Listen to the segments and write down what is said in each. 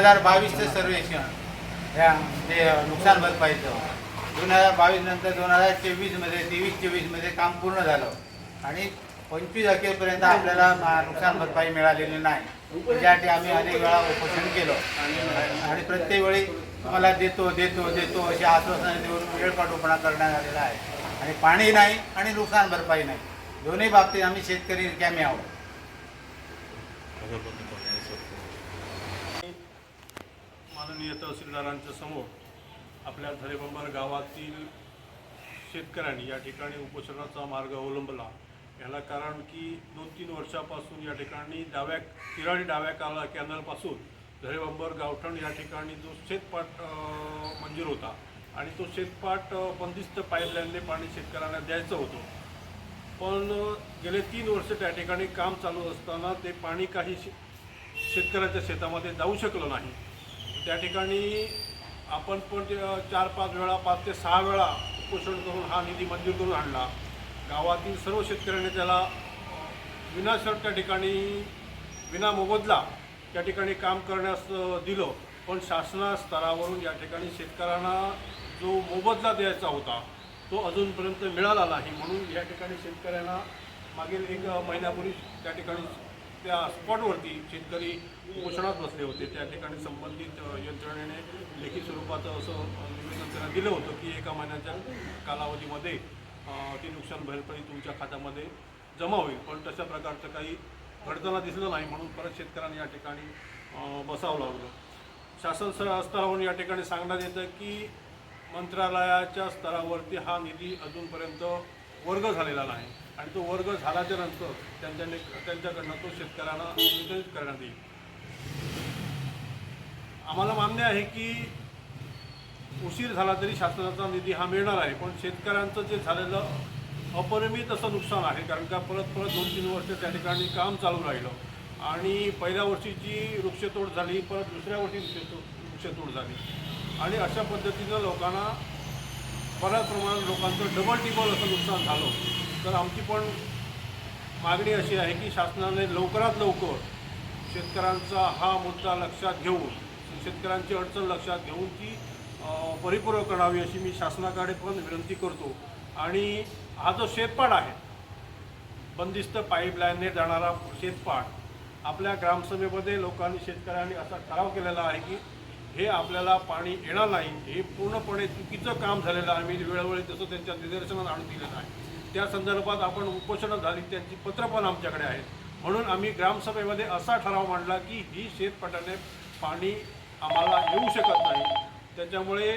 हजार बावीसचं सर्वेक्षण. ह्या ते नुकसान भरपाईचं दोन हजार बावीस नंतर दोन हजार तेवीसमध्ये तेवीस चोवीसमध्ये काम पूर्ण झालं. आणि पंचवीस अखेरपर्यंत आपल्याला नुकसान भरपाई मिळालेली नाही. त्यासाठी आम्ही अनेक वेळा उपोषण केलं. आणि प्रत्येक वेळी तुम्हाला देतो देतो देतो अशी आश्वासनं देऊन वेळपाठोपणा करण्यात आलेला आहे. आणि पाणी नाही आणि नुकसान भरपाई नाही. दोन्ही बाबतीत आम्ही शेतकरी रिकामे आहोत. माननीय तहसीलदारांच्या समोर आपल्या धरेबंबर गावातील शेतकऱ्यांनी या ठिकाणी उपोषणाचा मार्ग अवलंबला. याला कारण की दोन तीन वर्षापासून या ठिकाणी डाव्या किराणी डाव्या काला कॅनलपासून धरेबंबर गावठण या ठिकाणी जो शेतपाट मंजूर होता आणि तो शेतपाट बंदिस्त पाईपलाईनने पाणी शेतकऱ्यांना द्यायचं होतं. पण गेले तीन वर्ष त्या ठिकाणी काम चालू असताना ते पाणी काही शे शेतकऱ्याच्या शेतामध्ये जाऊ शकलं नाही. त्या ठिकाणी आपण पण ते चार पाच वेळा पाच ते सहा वेळा उपोषण करून हा निधी मंजूर करून आणला. गावातील सर्व शेतकऱ्यांनी त्याला अ, विनाशर्त त्या ठिकाणी विना मोबदला त्या ठिकाणी काम करण्यास दिलं. पण शासना स्तरावरून या ठिकाणी शेतकऱ्यांना जो मोबदला द्यायचा होता तो अजूनपर्यंत मिळाला नाही. म्हणून या ठिकाणी शेतकऱ्यांना मागील एक महिन्यापूर्वी त्या ठिकाणी त्या स्पॉटवरती शेतकरी उपोषणात बसले होते. त्या ठिकाणी संबंधित यंत्रणेने लेखी स्वरूपाचं असं निवेदन त्यांना दिलं होतं की एका महिन्याच्या कालावधीमध्ये ती नुकसान भरपाई तुमच्या खात्यामध्ये जमा होईल. पण तशा प्रकारचं काही घडताना दिसलं नाही म्हणून परत शेतकऱ्यांनी या ठिकाणी बसावं लागलं. शासन स्तरावरून या ठिकाणी सांगण्यात येतं की मंत्रालयाच्या स्तरावरती हा निधी अजूनपर्यंत वर्ग झालेला नाही. आणि तो वर्ग झाल्याच्यानंतर त्यांच्याने त्यांच्याकडनं तो शेतकऱ्यांना वितरित करण्यात येईल. आम्हाला मान्य आहे की उशीर झाला तरी शासनाचा निधी हा मिळणार आहे पण शेतकऱ्यांचं जे झालेलं अपरिमित असं नुकसान आहे कारण का परत परत दोन तीन वर्ष त्या ठिकाणी काम चालू राहिलं. आणि पहिल्या वर्षी जी वृक्षतोड झाली परत दुसऱ्या वर्षी वृक्षतोड वृक्षतोड झाली. आणि अशा पद्धतीनं लोकांना बऱ्याच प्रमाणात लोकांचं डबल टिबल असं नुकसान झालं. तर आमची पण मागणी अशी आहे की शासनाने लवकरात लवकर शेतकऱ्यांचा हा मुद्दा लक्षात घेऊन शेतकऱ्यांची अडचण लक्षात घेऊन ती परिपूर्ण करावी अशी मी शासनाकडे पण विनंती करतो. आणि हा जो शेतपाट आहे बंदिस्त पाईपलाईनने जाणारा शेतपाट आपल्या ग्रामसभेमध्ये लोकांनी शेतकऱ्यांनी असा ठराव केलेला आहे की हे आपल्याला पाणी येणार नाही हे पूर्णपणे चुकीचं काम झालेलं आहे. मी वेळोवेळी तसं त्यांच्या निदर्शनात आणून दिलेलं आहे. त्या संदर्भात आपण उपोषणं झाली त्यांची पत्र पण आमच्याकडे आहेत. म्हणून आम्ही ग्रामसभेमध्ये असा ठराव मांडला की ही शेतपाटाने पाणी आम्हाला येऊ शकत नाही. त्याच्यामुळे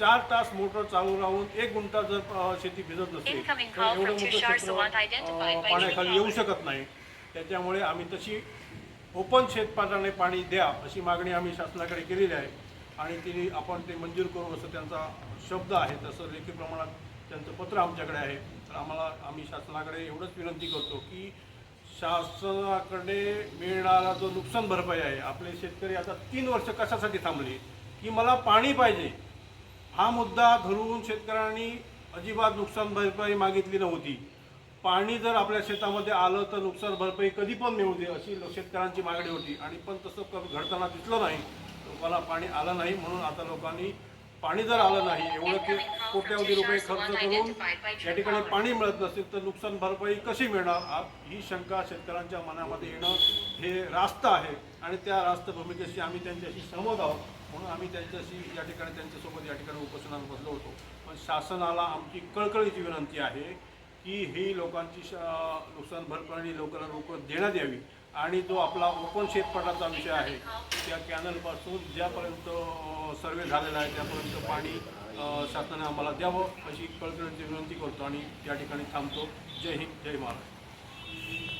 चार तास मोटर चालू राहून एक गुंठा जर शेती भिजत नसेल Incoming तर एवढं मोठं क्षेत्र, पाण्याखाली येऊ. शकत नाही. त्याच्यामुळे आम्ही तशी ओपन शेतपाटाने पाणी द्या अशी मागणी आम्ही शासनाकडे केलेली आहे. आणि तिने आपण ते मंजूर करू असं त्यांचा शब्द आहे. तसं लेखी प्रमाणात त्यांचं पत्र आमच्याकडे आहे. तर आम्हाला आम्ही शासनाकडे एवढंच विनंती करतो की शासनाकडे मिळणारा जो नुकसान भरपाई आहे आपले शेतकरी आता तीन वर्ष कशासाठी थांबले? की मला पाणी पाहिजे. हा मुद्दा धरून शेतकऱ्यांनी अजिबात नुकसान भरपाई मागितली नव्हती. पाणी जर आपल्या शेतामध्ये आलं तर नुकसान भरपाई कधी पण मिळू दे अशी शेतकऱ्यांची मागणी होती. आणि पण तसं कमी घडताना दिसलं नाही. लोकांना पाणी आलं नाही म्हणून आता लोकांनी पाणी जर आलं नाही एवढं की कोट्यावधी रुपये खर्च करून या ठिकाणी पाणी मिळत नसेल तर नुकसान भरपाई कशी मिळणार? ही शंका शेतकऱ्यांच्या मनामध्ये येणं हे रास्त आहे. आणि त्या रास्त भूमिकेशी आम्ही त्यांच्याशी सहमत आहोत. म्हणून आम्ही त्यांच्याशी या ठिकाणी त्यांच्यासोबत या ठिकाणी उपोषणात बसलो होतो. पण शासनाला आमची कळकळीची विनंती आहे की ही लोकांची नुकसान भरपाई लोकांना लवकर देण्यात यावी. आणि जो आपला ओपन शेतपटाचा विषय आहे. त्या कॅनलपासून ज्यापर्यंत सर्वे झालेला आहे त्यापर्यंत पाणी शासनाने आम्हाला द्यावं अशी कळकळीची विनंती करतो आणि या ठिकाणी थांबतो. जय हिंद जय महाराष्ट्र.